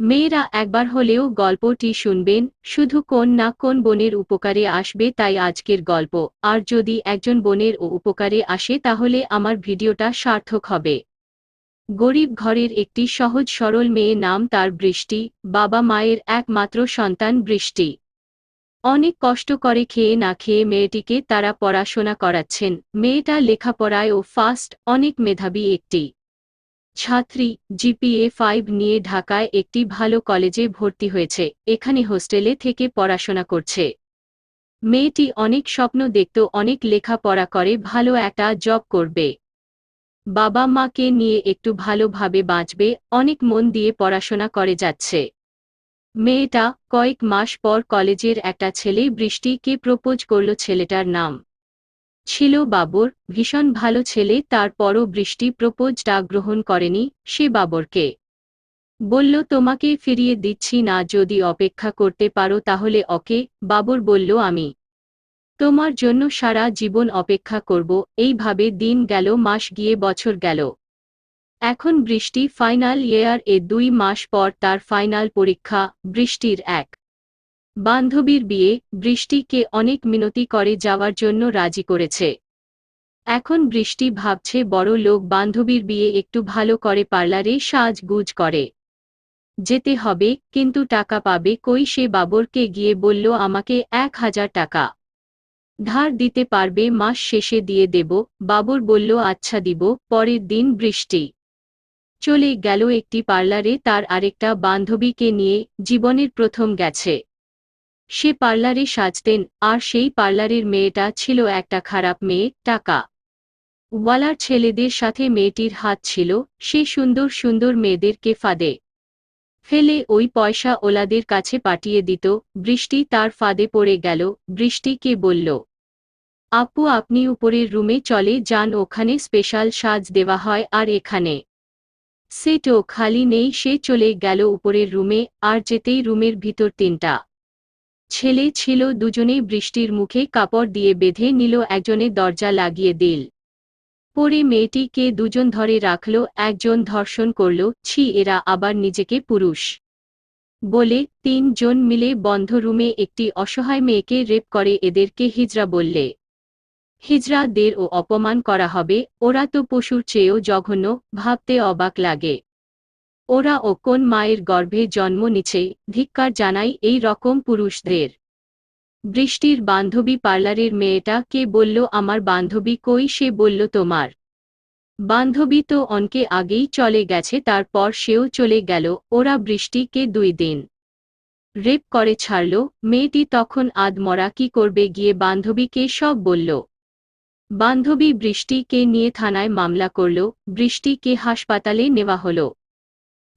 মেয়েরা একবার হলেও গল্পটি শুনবেন, শুধু কোন না কোন বোনের উপকারে আসবে তাই আজকের গল্প। আর যদি একজন বোনের ও উপকারে আসে তাহলে আমার ভিডিওটা সার্থক হবে। গরিব ঘরের একটি সহজ সরল মেয়ে নাম তার বৃষ্টি, বাবা মায়ের একমাত্র সন্তান বৃষ্টি। অনেক কষ্ট করে খেয়ে না খেয়ে মেয়েটিকে তারা পড়াশোনা করাচ্ছেন। মেয়েটা লেখাপড়ায় ও ফাস্ট অনেক মেধাবী একটি। ছাত্রী, জিপিএ ফাইভ নিয়ে ঢাকায় একটি ভালো কলেজে ভর্তি হয়েছে, এখানে হোস্টেলে থেকে পড়াশোনা করছে। মেয়েটি অনেক স্বপ্ন দেখত অনেক লেখাপড়া করে, ভালো একটা জব করবে। বাবা মাকে নিয়ে একটু ভালোভাবে বাঁচবে, অনেক মন দিয়ে পড়াশোনা করে যাচ্ছে। মেয়েটা কয়েক মাস পর কলেজের একটা ছেলে বৃষ্টিকে প্রপোজ করল, ছেলেটার নাম ছিল বাবর, ভীষণ ভালো ছেলে, তারপরও বৃষ্টি প্রপোজটা গ্রহণ করেনি, সে বাবরকে। বলল, তোমাকে ফিরিয়ে দিচ্ছি না, যদি অপেক্ষা করতে পারো তাহলে অকে বাবর বলল, আমি তোমার জন্য সারা জীবন অপেক্ষা করব। এইভাবে দিন গেল, মাস গিয়ে বছর গেল। এখন বৃষ্টি ফাইনাল ইয়ার, এ দুই মাস পর তার ফাইনাল পরীক্ষা, বৃষ্টির এক বান্ধবীর বিয়ে বৃষ্টিকে অনেক মিনতি করে যাওয়ার জন্য রাজি করেছে। এখন বৃষ্টি ভাবছে বড় লোক বান্ধবীর বিয়ে একটু ভালো করে পার্লারে সাজগুজ করে। যেতে হবে, কিন্তু টাকা পাবে কই সে বাবরকে গিয়ে বলল, আমাকে এক হাজার টাকা ধার দিতে পারবে, মাস শেষে দিয়ে দেব। বাবর বলল আচ্ছা দিব। পরের দিন বৃষ্টি চলে গেল একটি পার্লারে, তার আরেকটা বান্ধবীকে নিয়ে জীবনের প্রথম গেছে। সে পার্লারে সাজতেন, আর সেই পার্লারের মেয়েটা ছিল একটা খারাপ মেয়ে, টাকা। ওয়ালার ছেলেদের সাথে মেয়েটির হাত ছিল, সে সুন্দর সুন্দর মেয়েদেরকে ফাঁদে ফেলে ওই পয়সা ওলাদের কাছে পাঠিয়ে দিত, বৃষ্টি তার ফাঁদে পড়ে গেল বৃষ্টিকে বলল, আপু, আপনি উপরের রুমে চলে যান, ওখানে স্পেশাল সাজ দেওয়া হয়, আর এখানে সেটও খালি নেই। সে চলে গেল উপরের রুমে, আর যেতেই রুমের ভিতর তিনটা ছেলে ছিল দুজনেই বৃষ্টির মুখে কাপড় দিয়ে বেঁধে নিল, একজনে দরজা লাগিয়ে দিল। পরে মেয়েটিকে দুজন ধরে রাখল, একজন ধর্ষণ করল, ছি, এরা আবার নিজেকে পুরুষ। বলে, তিনজন মিলে বন্ধ রুমে একটি অসহায় মেয়েকে রেপ করে, এদেরকে হিজরা বললে। হিজরাদের ও অপমান করা হবে, ওরা তো পশুর চেয়েও জঘন্য, ভাবতে অবাক লাগে। ওরা ও কোন মায়ের গর্ভে জন্ম নিছে ধিক্কার জানাই এই রকম পুরুষদের। বৃষ্টির বান্ধবী পার্লারের মেয়েটা কে বলল, আমার বান্ধবী কই? সে বলল, তোমার বান্ধবী তো অনকে আগেই চলে গেছে, তারপর সেও চলে গেল। ওরা বৃষ্টিকে দুই দিন রেপ করে ছাড়ল। মেয়েটি তখন আদমরা কি করবে গিয়ে বান্ধবীকে সব বলল। বান্ধবী বৃষ্টিকে নিয়ে থানায় মামলা করল। বৃষ্টিকে হাসপাতালে নেওয়া হলো।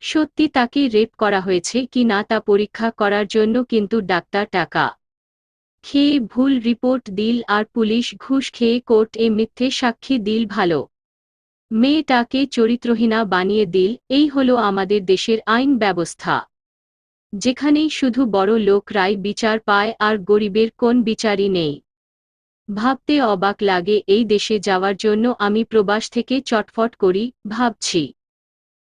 সত্যি তাকে রেপ করা হয়েছে কি না তা পরীক্ষা করার জন্য কিন্তু ডাক্তার টাকা খেয়ে ভুল রিপোর্ট দিল আর পুলিশ ঘুষ খেয়ে কোর্ট এ মিথ্যে সাক্ষী দিল ভালো। মেয়েটাকে চরিত্রহীনা বানিয়ে দিল, এই হলো আমাদের দেশের আইন ব্যবস্থা। যেখানেই শুধু বড় লোকরাই বিচার পায় আর গরিবের কোন বিচারই নেই। ভাবতে অবাক লাগে, এই দেশে যাওয়ার জন্য আমি প্রবাস থেকে চটফট করি, ভাবছি।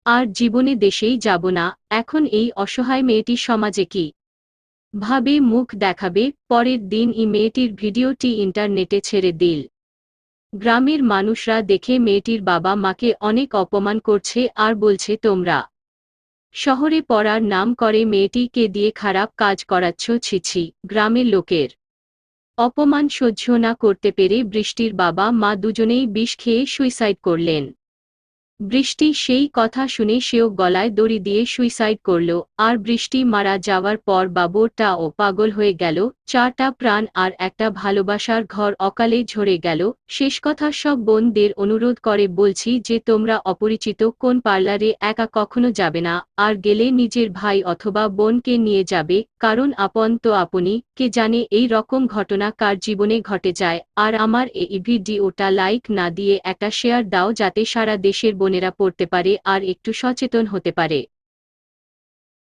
আর জীবনে দেশেই যাব না, এখন এই অসহায় মেয়েটি সমাজে কি? ভাবে মুখ দেখাবে, পরের দিন ই মেয়েটির ভিডিওটি ইন্টারনেটে ছেড়ে দিল। গ্রামের মানুষরা দেখে মেয়েটির বাবা মাকে অনেক অপমান করছে আর বলছে, তোমরা শহরে পড়ার নাম করে মেয়েটিকে দিয়ে খারাপ কাজ করাচ্ছ ছিছি গ্রামের লোকের অপমান সহ্য না করতে পেরে বৃষ্টির বাবা মা দুজনেই বিষ খেয়ে সুইসাইড করলেন। বৃষ্টি সেই কথা শুনে সেও গলায় দড়ি দিয়ে সুইসাইড করল, আর বৃষ্টি মারা যাওয়ার পর বাবরটা ও পাগল হয়ে গেল, চারটা প্রাণ আর একটা ভালোবাসার ঘর অকালে ঝরে গেল। শেষ কথা সব বোনদের অনুরোধ করে বলছি যে তোমরা অপরিচিত কোন পার্লারে একা কখনো যাবে না, আর গেলে নিজের ভাই অথবা বোনকে নিয়ে যাবে, কারণ আপন তো আপনি, কে জানে এই রকম ঘটনা কার জীবনে ঘটে যায়, আর আমার এই ভিডিওটা লাইক না দিয়ে একটা শেয়ার দাও যাতে সারা দেশের বোনেরা পড়তে পারে আর একটু সচেতন হতে পারে।